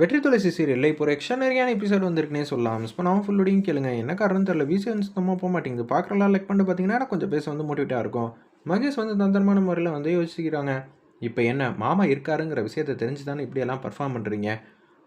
வெற்றி துளசி சீரியலில் இப்போ ஒரு எக்ஸ்ட்ரானரியான எபிசோட் வந்திருக்குனே சொல்லலாம். மிஸ் பண்ணாமல் ஃபுல்லோடையும் கேளுங்க. என்ன காரணம் தெரியல. வீசி வந்து சுத்தமாக போக மாட்டேங்குது. பார்க்குறலாம் லைக் பண்ணிட்டு பார்த்தீங்கன்னா கொஞ்சம் பேச வந்து மோட்டிவேட்டாக இருக்கும். மகேஷ் வந்து தந்திரமான முறையில் வந்து யோசிக்கிறாங்க. இப்போ என்ன மாமா இருக்காருங்கிற விஷயத்தை தெரிஞ்சு தானே இப்படியெல்லாம் பர்ஃபார்ம் பண்ணுறீங்க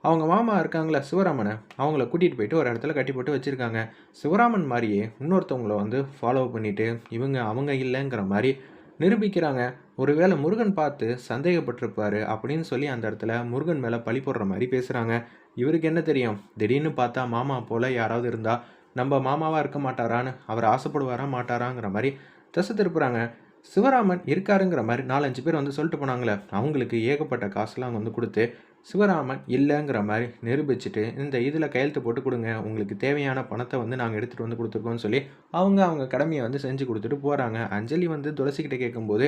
அவங்க மாமா இருக்காங்களா சிவராமனை. அவங்கள கூட்டிகிட்டு போயிட்டு ஒரு இடத்துல கட்டி போட்டு வச்சுருக்காங்க. சிவராமன் மாதிரியே இன்னொருத்தவங்கள வந்து ஃபாலோ பண்ணிவிட்டு இவங்க அவங்க இல்லைங்கிற மாதிரி நிரூபிக்கிறாங்க. ஒருவேளை முருகன் பார்த்து சந்தேகப்பட்டிருப்பாரு அப்படின்னு சொல்லி அந்த இடத்துல முருகன் மேலே பழி போடுற மாதிரி பேசுகிறாங்க இவருக்கு என்ன தெரியும்? திடீர்னு பார்த்தா மாமா போல் யாராவது இருந்தால் நம்ம மாமாவாக இருக்க மாட்டாரான்னு அவர் ஆசைப்படுவாரா மாட்டாராங்கிற மாதிரி தசை திருப்புறாங்க. சிவராமன் இருக்காருங்கிற மாதிரி நாலஞ்சு பேர் வந்து சொல்லிட்டு போனாங்களே. அவங்களுக்கு ஏகப்பட்ட காசுலாம் வந்து கொடுத்து சிவராமன் இல்லைங்கிற மாதிரி நிரூபிச்சுட்டு இந்த இதில் கையெழுத்து போட்டு கொடுங்க உங்களுக்கு தேவையான பணத்தை வந்து நாங்கள் எடுத்துகிட்டு வந்து கொடுத்துருக்கோம்னு சொல்லி அவங்க அவங்க கடமையை வந்து செஞ்சு கொடுத்துட்டு போகிறாங்க அஞ்சலி வந்து துளசிக்கிட்ட கேட்கும்போது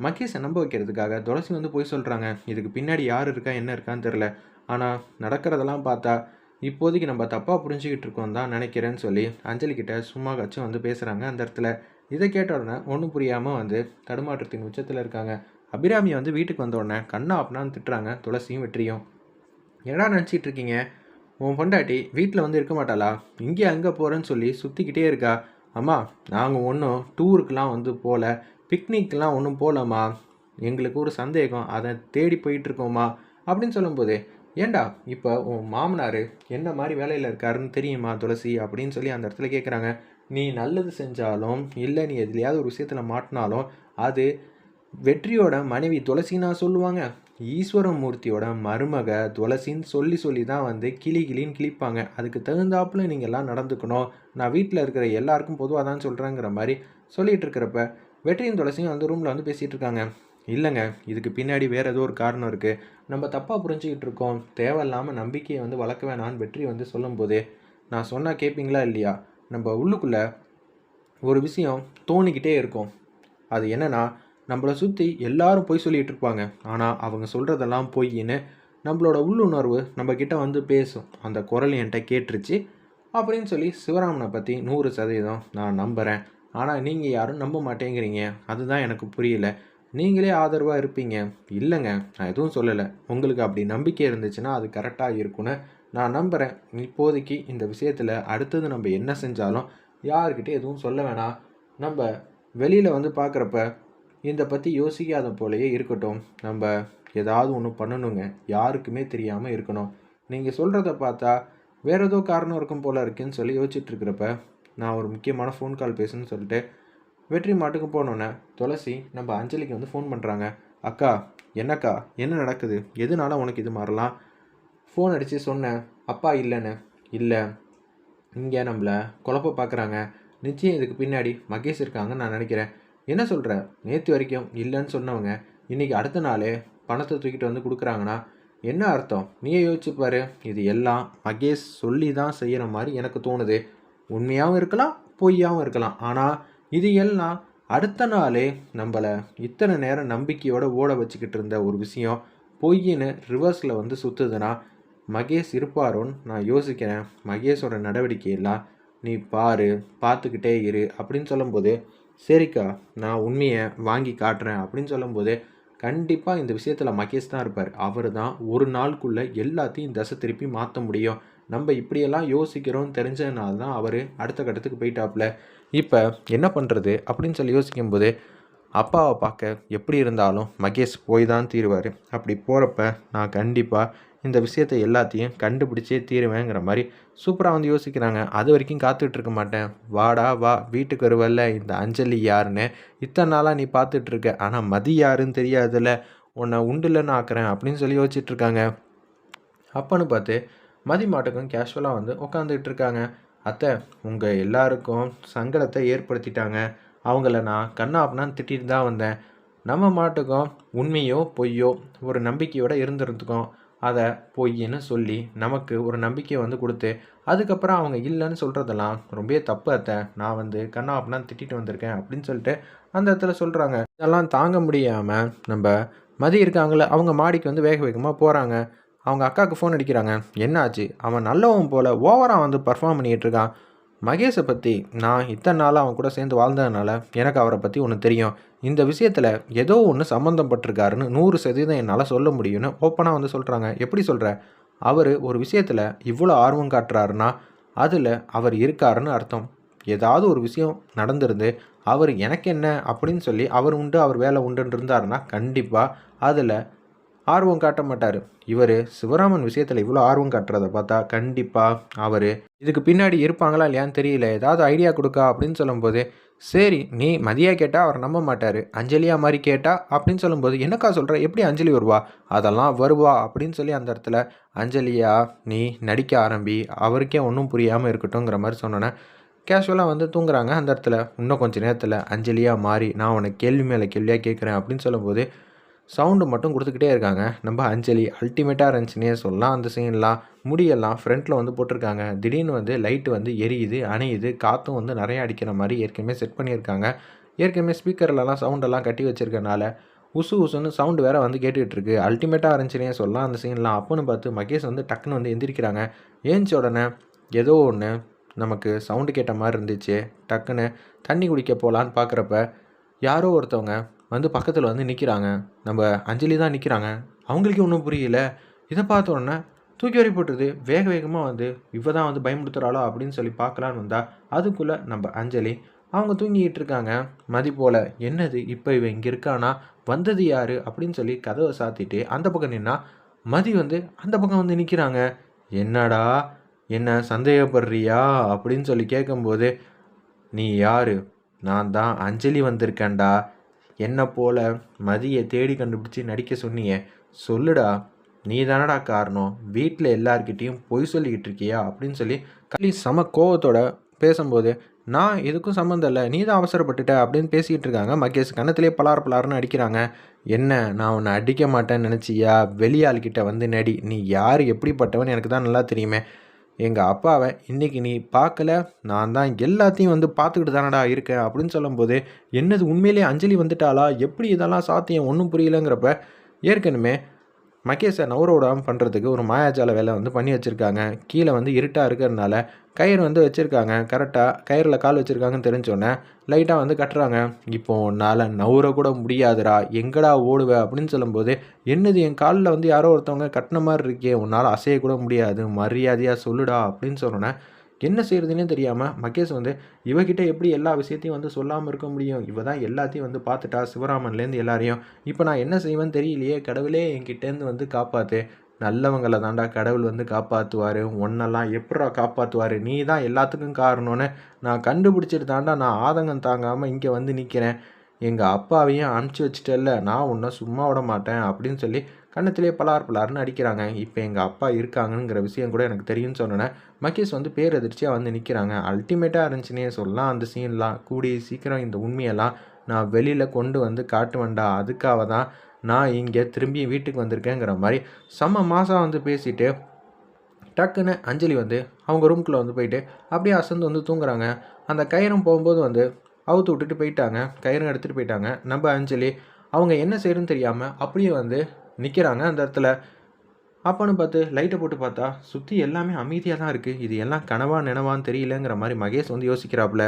மகேஷை நம்ப வைக்கிறதுக்காக துளசி வந்து போய் சொல்கிறாங்க இதுக்கு பின்னாடி யார் இருக்கா என்ன இருக்கான்னு தெரில ஆனால் நடக்கிறதெல்லாம் பார்த்தா இப்போதைக்கு நம்ம தப்பாக புரிஞ்சுக்கிட்டு இருக்கோம் தான் நினைக்கிறேன்னு சொல்லி அஞ்சலிக்கிட்ட சும்மா கச்சும் வந்து பேசுகிறாங்க அந்த இடத்துல. இதை கேட்ட உடனே ஒன்றும் புரியாமல் வந்து தடுமாற்றத்தின் உச்சத்தில் இருக்காங்க. அபிராமி வந்து வீட்டுக்கு வந்த உடனே கண்ணா அப்படின்னான்னு திட்டுறாங்க. துளசியும் வெற்றியும். என்னடா நினச்சிட்டு இருக்கீங்க? உன் பொண்டாட்டி வீட்டில் வந்து இருக்க மாட்டாளா? இங்கே அங்கே போகிறேன்னு சொல்லி சுற்றிக்கிட்டே இருக்கா. அம்மா நாங்கள் ஒன்றும் டூருக்கெலாம் வந்து போகல பிக்னிக்கெலாம் ஒன்றும் போகலம்மா எங்களுக்கு ஒரு சந்தேகம். அதை தேடி போயிட்டுருக்கோம்மா அப்படின்னு சொல்லும்போது ஏண்டா இப்போ உன் மாமனார் என்ன மாதிரி வேலையில் இருக்காருன்னு தெரியுமா துளசி? அப்படின்னு சொல்லி அந்த இடத்துல கேட்குறாங்க நீ நல்லது செஞ்சாலும் இல்லை நீ எதுலையாவது ஒரு விஷயத்தில் மாட்டினாலும் அது வெற்றியோட மனைவி துளசின்னா சொல்லுவாங்க. ஈஸ்வரமூர்த்தியோட மருமக துளசின்னு சொல்லி சொல்லி தான் வந்து கிளி கிளின்னு கிழிப்பாங்க. அதுக்கு தகுந்தாப்புல நீங்கள்லாம் நடந்துக்கணும். நான் வீட்டில் இருக்கிற எல்லாருக்கும் பொதுவாக தான் சொல்கிறேங்கிற மாதிரி சொல்லிகிட்டு இருக்கிறப்ப வெற்றியின் துளசியும் அந்த ரூமில் வந்து பேசிகிட்டு இருக்காங்க. இல்லைங்க இதுக்கு பின்னாடி வேறு ஏதோ ஒரு காரணம் இருக்குது நம்ம தப்பாக புரிஞ்சுக்கிட்டு இருக்கோம். தேவையில்லாமல் நம்பிக்கையை வந்து வளர்க்க வேணான்னு வெற்றி வந்து சொல்லும்போது நான் சொன்னால் கேட்பீங்களா இல்லையா? நம்ம உள்ளுக்குள்ளே ஒரு விஷயம் தோணிக்கிட்டே இருக்கும். அது என்னென்னா நம்மளை சுற்றி எல்லாரும் பொய் சொல்லிகிட்டு இருப்பாங்க ஆனால் அவங்க சொல்கிறதெல்லாம் பொய்ன்னு நம்மளோட உள்ளுணர்வு நம்ம வந்து பேசும். அந்த குரல் என்கிட்ட கேட்டுருச்சு. அப்படின்னு சொல்லி சிவராமனை பற்றி நூறு சதவீதம் நான் நம்புகிறேன் ஆனால் நீங்கள் யாரும் நம்ப மாட்டேங்கிறீங்க. அதுதான் எனக்கு புரியல. நீங்களே ஆதரவாக இருப்பீங்க. இல்லைங்க நான் எதுவும் சொல்லலை. உங்களுக்கு அப்படி நம்பிக்கை இருந்துச்சுன்னா அது கரெக்டாக இருக்கும்னு நான் நம்புகிறேன் இப்போதைக்கு இந்த விஷயத்தில் அடுத்தது நம்ம என்ன செஞ்சாலும் யாருக்கிட்டே எதுவும் சொல்ல வேணாம். நம்ம வெளியில் வந்து பார்க்குறப்ப இதை பற்றி யோசிக்காத போலயே இருக்கட்டும். நம்ம ஏதாவது ஒன்று பண்ணணுங்க. யாருக்குமே தெரியாமல் இருக்கணும். நீங்கள் சொல்கிறத பார்த்தா வேற ஏதோ காரணம் இருக்கும் போல இருக்குன்னு சொல்லி யோசிச்சுட்டு இருக்கிறப்ப நான் ஒரு முக்கியமான ஃபோன் கால் பேசுன்னு சொல்லிட்டு வெற்றி மாட்டுக்கு போனோன்னே துளசி நம்ம அஞ்சலிக்கு வந்து ஃபோன் பண்ணுறாங்க அக்கா என்னக்கா? என்ன நடக்குது? எதனால உனக்கு இது மாறலாம்? ஃபோன் அடித்து சொன்னேன். அப்பா இல்லைன்னு. இல்லை. இங்கே நம்மளை குழப்ப பார்க்குறாங்க நிச்சயம் இதுக்கு பின்னாடி மகேஷ் இருக்காங்கன்னு நான் நினைக்கிறேன். என்ன சொல்கிற நேற்று வரைக்கும் இல்லைன்னு சொன்னவங்க இன்றைக்கி அடுத்த நாளே பணத்தை தூக்கிட்டு வந்து கொடுக்குறாங்கன்னா என்ன அர்த்தம்? நீயே யோசிச்சுப்பாரு இது எல்லாம் மகேஷ் சொல்லி தான் செய்கிற மாதிரி எனக்கு தோணுது. உண்மையாகவும் இருக்கலாம் பொய்யாகவும் இருக்கலாம். ஆனால் இது எல்லாம் அடுத்த நாளே நம்மளை இத்தனை நேரம் நம்பிக்கையோடு ஓட வச்சுக்கிட்டு இருந்த ஒரு விஷயம் பொய்ன்னு ரிவர்ஸில் வந்து சுற்றுதுன்னா மகேஷ் இருப்பாரோன்னு நான் யோசிக்கிறேன். மகேஷோட நடவடிக்கையெல்லாம் நீ பாரு பார்த்துக்கிட்டே இரு அப்படின்னு சொல்லும்போது சரிக்கா நான் உண்மையை வாங்கி காட்டுறேன் அப்படின்னு சொல்லும்போது கண்டிப்பாக இந்த விஷயத்தில் மகேஷ் தான் இருப்பார். அவர் தான் ஒரு நாளுக்குள்ளே எல்லாத்தையும் தசை திருப்பி மாற்ற முடியும். நம்ம இப்படியெல்லாம் யோசிக்கிறோம் தெரிஞ்சதுனால தான் அவர் அடுத்த கட்டத்துக்கு போயிட்டாப்புல. இப்போ என்ன பண்ணுறது அப்படின்னு சொல்லி யோசிக்கும்போது அப்பாவை பார்க்க எப்படி இருந்தாலும் மகேஷ் போய் தான் தீருவார். அப்படி போகிறப்ப நான் கண்டிப்பாக இந்த விஷயத்தை எல்லாத்தையும் கண்டுபிடிச்சே தீருவேங்கிற மாதிரி சூப்பராக வந்து யோசிக்கிறாங்க. அது வரைக்கும் காத்துட்டு இருக்க மாட்டேன். வாடா வா. வீட்டுக்கு வருவல்ல. இந்த அஞ்சலி யாருன்னு இத்தனை நாளாக நீ பார்த்துட்டு இருக்க. ஆனால் மதி யாருன்னு தெரியாதுல்ல. உன்னை உண்டுலன்னு ஆக்குறேன் அப்படின்னு சொல்லி யோசிச்சுட்டு இருக்காங்க. அப்பன்னு பார்த்து மதி மாட்டுக்கும் கேஷுவலாக வந்து உட்காந்துட்டு இருக்காங்க. அத்தை உங்கள் எல்லாருக்கும் சங்கடத்தை ஏற்படுத்திட்டாங்க. அவங்கள நான் கண்ணாப்னான்னு திட்டிட்டு தான் வந்தேன். நம்ம மாட்டுக்கும் உண்மையோ பொய்யோ ஒரு நம்பிக்கையோடு இருந்திருந்துக்கும். அதை பொய்ன்னு சொல்லி நமக்கு ஒரு நம்பிக்கை வந்து கொடுத்து அதுக்கப்புறம் அவங்க இல்லைன்னு சொல்கிறதெல்லாம் ரொம்ப தப்பு அத்தை. நான் வந்து கண்ணா அப்படின்னா திட்டிட்டு வந்திருக்கேன் அப்படின்னு சொல்லிட்டு அந்த இடத்துல சொல்கிறாங்க இதெல்லாம் தாங்க முடியாமல் நம்ம மதி இருக்காங்களே அவங்க மாடிக்கு வந்து வேக வேகமாக போகிறாங்க அவங்க அக்காவுக்கு ஃபோன் அடிக்கிறாங்க. என்னாச்சு? அவன் நல்லவன் போல் ஓவராக வந்து பர்ஃபார்ம் பண்ணிகிட்டு இருக்கான். மகேஷை பற்றி நான் இத்தனை நாளாக அவன் கூட சேர்ந்து வாழ்ந்ததுனால எனக்கு அவரை பற்றி ஒன்று தெரியும். இந்த விஷயத்தில் ஏதோ ஒன்று சம்மந்தப்பட்டிருக்காருன்னு நூறு சதவீதம் என்னால் சொல்ல முடியும்னு ஓப்பனாக வந்து சொல்கிறாங்க எப்படி சொல்கிற அவர் ஒரு விஷயத்தில் இவ்வளோ ஆர்வம் காட்டுறாருன்னா அதில் அவர் இருக்காருன்னு அர்த்தம். ஏதாவது ஒரு விஷயம் நடந்திருந்து அவர் எனக்கு என்ன அப்படின்னு சொல்லி அவர் உண்டு அவர் வேலை உண்டுன்னு இருந்தாருன்னா கண்டிப்பாக அதில் ஆர்வம் காட்ட மாட்டார். இவர் சிவராமன் விஷயத்தில் இவ்வளோ ஆர்வம் காட்டுறதை பார்த்தா கண்டிப்பாக அவர் இதுக்கு பின்னாடி இருப்பாங்களா இல்லையான்னு தெரியல. ஏதாவது ஐடியா கொடுக்கா அப்படின்னு சொல்லும்போது சரி நீ மதியா கேட்டால் அவர் நம்ப மாட்டார். அஞ்சலியா மாதிரி கேட்டா அப்படின்னு சொல்லும்போது என்னக்கா சொல்கிற எப்படி அஞ்சலி வருவா? அதெல்லாம் வருவா அப்படின்னு சொல்லி அந்த இடத்துல அஞ்சலியா நீ நடிக்க ஆரம்பி. அவருக்கே ஒன்றும் புரியாமல் இருக்கட்டும்ங்கிற மாதிரி சொன்னோன்னே கேஷுவலாக வந்து தூங்குறாங்க. அந்த இடத்துல இன்னும் கொஞ்சம் நேரத்தில் அஞ்சலியாக மாறி நான் உனக்கு கேள்வி மேலே கேள்வியாக கேட்குறேன் அப்படின்னு சொல்லும்போது சவுண்டு மட்டும் கொடுத்துக்கிட்டே இருக்காங்க. நம்ம அஞ்சலி அல்டிமேட்டாக இருந்துச்சுன்னே சொல்லலாம். அந்த சீன்லாம் முடியெல்லாம் ஃப்ரண்ட்டில் வந்து போட்டிருக்காங்க. திடீர்னு வந்து லைட்டு வந்து எரியுது அணையுது காற்றும் வந்து நிறையா அடிக்கிற மாதிரி ஏற்கனவே செட் பண்ணியிருக்காங்க. ஏற்கனவே ஸ்பீக்கர்லலாம் சவுண்டெல்லாம் கட்டி வச்சிருக்கனால உசு உசுன்னு சவுண்டு வேறு வந்து கேட்டுக்கிட்டு இருக்கு அல்டிமேட்டாக இருந்துச்சுனே சொல்லலாம். அந்த சீன்லாம் அப்போன்னு பார்த்து மகேஷ் வந்து டக்குன்னு வந்து எந்திரிக்கிறாங்க. ஏஞ்ச உடனே ஏதோ ஒன்று நமக்கு சவுண்டு கேட்ட மாதிரி இருந்துச்சு. டக்குன்னு தண்ணி குடிக்க போகலான்னு பார்க்குறப்ப யாரோ ஒருத்தவங்க வந்து பக்கத்தில் வந்து நிற்கிறாங்க நம்ம அஞ்சலி தான் நிற்கிறாங்க அவங்களுக்கே ஒன்றும் புரியல. இதை பார்த்த உடனே தூக்கி வரி போட்டுருது. வேக வேகமாக வந்து இவ தான் வந்து பயமுடுத்துகிறாளோ அப்படின்னு சொல்லி பார்க்கலான்னு வந்தால் அதுக்குள்ளே நம்ம அஞ்சலி அவங்க தூங்கிக்கிட்டு இருக்காங்க. மதி போல் என்னது? இப்போ இவன் இங்கே இருக்கானா? வந்தது யார்? அப்படின்னு சொல்லி கதவை சாத்திட்டு அந்த பக்கம் நின்னா மதி வந்து அந்த பக்கம் வந்து நிற்கிறாங்க என்னடா? என்ன சந்தேகப்படுறியா? அப்படின்னு சொல்லி கேட்கும்போது நீ யார்? நான் தான் அஞ்சலி வந்திருக்கேன்டா. என்னை போல மதியை தேடி கண்டுபிடிச்சி நடிக்க சொன்னியே. சொல்லுடா நீ தானடா காரணம். வீட்டில் எல்லார்கிட்டேயும் பொய் சொல்லிக்கிட்டு இருக்கியா? அப்படின்னு சொல்லி களி சம கோவத்தோட பேசும்போது நான் எதுக்கும் சம்மந்தம் இல்லை நீ தான் அவசரப்பட்டுட்ட அப்படின்னு பேசிக்கிட்டு இருக்காங்க. மகேஷ் கன்னத்திலே பலார் பலார்னு அடிக்கிறாங்க. என்ன நான் உன்னை அடிக்க மாட்டேன்னு நினச்சியா? வெளியாள்கிட்ட வந்து நடி நீ யார்? எப்படிப்பட்டவன் எனக்கு தான் நல்லா தெரியுமே. எங்கள் அப்பாவை இன்றைக்கி நீ பார்க்கல நான் தான் எல்லாத்தையும் வந்து பார்த்துக்கிட்டு தானடா இருக்கேன் அப்படின்னு சொல்லும்போது என்னது உண்மையிலேயே அஞ்சலி வந்துட்டாளா? எப்படி இதெல்லாம் சாத்தியம்? ஒன்றும் புரியலங்கிறப்ப ஏற்கனவே மகேஷை நவர விடாமல் பண்ணுறதுக்கு ஒரு மாயாஜால வேலை வந்து பண்ணி வச்சுருக்காங்க. கீழே வந்து இருட்டாக இருக்கிறதுனால கயிறு வந்து வச்சுருக்காங்க. கரெக்டாக கயிறில் கால் வச்சுருக்காங்கன்னு தெரிஞ்சோடனே லைட்டாக வந்து கட்டுறாங்க. இப்போ உன்னால் நவுற கூட முடியாதுடா. எங்கடா ஓடுவேன் அப்படின்னு சொல்லும்போது என்னது என் காலில் வந்து யாரோ ஒருத்தவங்க கட்டின மாதிரி இருக்கே. உன்னால் அசையக்கூட முடியாது. மரியாதையாக சொல்லுடா அப்படின்னு சொன்னோன்னே என்ன செய்கிறதுனே தெரியாமல் மகேஷ் வந்து இவகிட்ட எப்படி எல்லா விஷயத்தையும் வந்து சொல்லாமல் இருக்க முடியும்? இவ தான் எல்லாத்தையும் வந்து பார்த்துட்டா சிவராமன்லேருந்து எல்லாரையும். இப்போ நான் என்ன செய்வேன்னு தெரியலையே. கடவுளே என்கிட்டேருந்து வந்து காப்பாற்று நல்லவங்களை தாண்டா கடவுள் வந்து காப்பாற்றுவார் ஒன்னெல்லாம் எப்படா காப்பாற்றுவார் நீ தான் எல்லாத்துக்கும் காரணம்னு நான் கண்டுபிடிச்சிட்டு தாண்டா நான் ஆதங்கம் தாங்காமல் இங்கே வந்து நிற்கிறேன் எங்கள் அப்பாவையும் அனுப்பிச்சி வச்சுட்டல நான் உன்னை சும்மா விட மாட்டேன் அப்படின்னு சொல்லி கண்ணத்திலே பலார் பலார்னு அடிக்கிறாங்க. இப்போ எங்கள் அப்பா இருக்காங்கங்கிற விஷயம் கூட எனக்கு தெரியும்னு சொன்னோன்னே மகேஷ் வந்து பேரதிர்ச்சியாக வந்து நிற்கிறாங்க அல்டிமேட்டாக இருந்துச்சுன்னே சொல்லலாம். அந்த சீன்லாம் கூடி சீக்கிரம் இந்த உண்மையெல்லாம் நான் வெளியில் கொண்டு வந்து காட்டுவேன்டா. அதுக்காக தான் நான் இங்கே திரும்பி வீட்டுக்கு வந்திருக்கேங்கிற மாதிரி செம்ம மாதம் வந்து பேசிட்டு டக்குன்னு அஞ்சலி வந்து அவங்க ரூம்குள்ளே வந்து போயிட்டு அப்படியே அசந்து வந்து தூங்குறாங்க. அந்த கயிறும் போகும்போது வந்து அவுத்து விட்டுட்டு போயிட்டாங்க. கயிறும் எடுத்துகிட்டு போயிட்டாங்க. நம்ம அஞ்சலி அவங்க என்ன செய்யணும்னு தெரியாமல் அப்படியே வந்து நிற்கிறாங்க அந்த இடத்துல. அப்போன்னு பார்த்து லைட்டை போட்டு பார்த்தா சுற்றி எல்லாமே அமைதியாக தான் இருக்குது இது எல்லாம் கனவா நினவான்னு தெரியலங்கிற மாதிரி மகேஷ் வந்து யோசிக்கிறாப்புல.